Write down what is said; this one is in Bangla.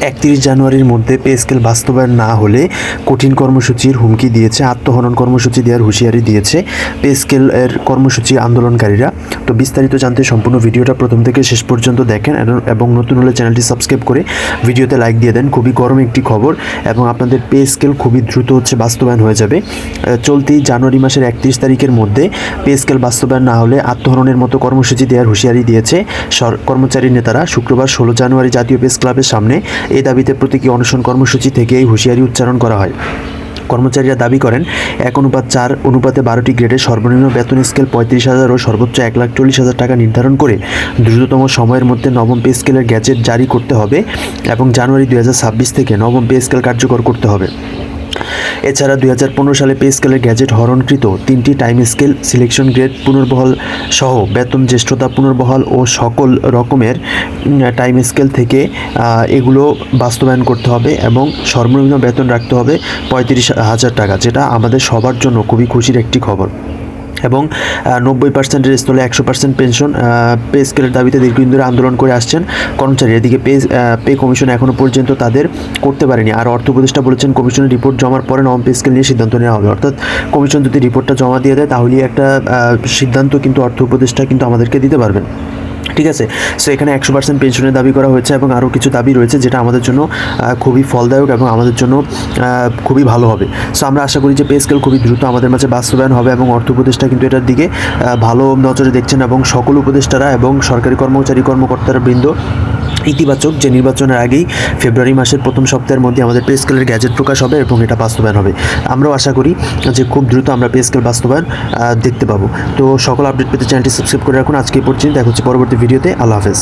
একত্রিশ জানুয়ারির মধ্যে পে স্কেল বাস্তবায়ন না হলে কঠিন কর্মসূচির হুমকি দিয়েছে, আত্মহনন কর্মসূচি দেওয়ার হুঁশিয়ারি দিয়েছে পে স্কেল এর কর্মসূচি আন্দোলনকারীরা। তো বিস্তারিত জানতে সম্পূর্ণ ভিডিওটা প্রথম থেকে শেষ পর্যন্ত দেখেন এবং- নতুন হলে চ্যানেলটি সাবস্ক্রাইব করে ভিডিওতে লাইক দিয়ে দেন। খুবই গরম একটি খবর এবং আপনাদের পে স্কেল খুবই দ্রুত হচ্ছে বাস্তবায়ন হয়ে যাবে। চলতি জানুয়ারি মাসের একত্রিশ তারিখের মধ্যে পে স্কেল বাস্তবায়ন না হলে আত্মহননের মতো কর্মসূচি দেওয়ার হুঁশিয়ারি দিয়েছে কর্মচারী নেতারা। শুক্রবার ষোলো জানুয়ারি জাতীয় প্রেস ক্লাবের সামনে এই দাবিতে প্রতীকী অনশন কর্মসূচি থেকে এই হুঁশিয়ারি উচ্চারণ করা হয়। কর্মচারীরা দাবি করেন, এক অনুপাত চার, অনুপাতে বারোটি গ্রেডে সর্বনিম্ন বেতন স্কেল পঁয়ত্রিশ হাজার ও সর্বোচ্চ এক লাখ চল্লিশ হাজার টাকা নির্ধারণ করে দ্রুততম সময়ের মধ্যে নবম পে স্কেলের গ্যাজেট জারি করতে হবে এবং জানুয়ারি দু হাজার ছাব্বিশ থেকে নবম পে স্কেল কার্যকর করতে হবে। এছাড়া দুই হাজার পনেরো সালে পে স্কেলের গ্যাজেট হরণকৃত তিনটি টাইম স্কেল সিলেকশন গ্রেড পুনর্বহাল সহ বেতন জ্যেষ্ঠতা পুনর্বহাল ও সকল রকমের টাইম স্কেল থেকে এগুলো বাস্তবায়ন করতে হবে এবং সর্বনিম্ন বেতন রাখতে হবে পঁয়ত্রিশ হাজার টাকা, যেটা আমাদের সবার জন্য খুবই খুশির একটি খবর। এবং নব্বই পার্সেন্টের স্থলে একশো পার্সেন্ট পেনশন পে স্কেলের দাবিতে দীর্ঘদিন ধরে আন্দোলন করে আসছেন কর্মচারী। এদিকে পে পে কমিশন এখনও পর্যন্ত তাদের করতে পারেনি। আর অর্থ উপদেষ্টা বলেছেন কমিশনের রিপোর্ট জমার পরে নবম পে স্কেল নিয়ে সিদ্ধান্ত নেওয়া হবে। অর্থাৎ কমিশন যদি রিপোর্টটা জমা দিয়ে দেয়, তাহলেই একটা সিদ্ধান্ত কিন্তু অর্থ উপদেষ্টা কিন্তু আমাদেরকে দিতে পারবেন। ঠিক আছে? সো এখানে একশো পার্সেন্ট পেনশনের দাবি করা হয়েছে এবং আরও কিছু দাবি রয়েছে যেটা আমাদের জন্য খুবই ফলদায়ক এবং আমাদের জন্য খুবই ভালো হবে। সো আমরা আশা করি যে পে স্কেল খুবই দ্রুত আমাদের মাঝে বাস্তবায়ন হবে এবং অর্থ উপদেষ্টা কিন্তু এটার দিকে ভালো নজরে দেখছেন এবং সকল উপদেষ্টারা এবং সরকারি কর্মচারী কর্মকর্তারা বৃন্দ ইতিবাচক যে নির্বাচনের আগেই ফেব্রুয়ারি মাসের প্রথম সপ্তাহের মধ্যে আমাদের পে স্কেলের গ্যাজেট প্রকাশ হবে এবং এটা বাস্তবায়ন হবে। আমরাও আশা করি যে খুব দ্রুত আমরা পে স্কেল বাস্তবায়ন দেখতে পাবো। তো সকল আপডেট পেতে চ্যানেলটি সাবস্ক্রাইব করে রাখুন। আজকে পর্যন্ত। দেখা হচ্ছে পরবর্তী ভিডিওতে আল্লাহ হাফেজ।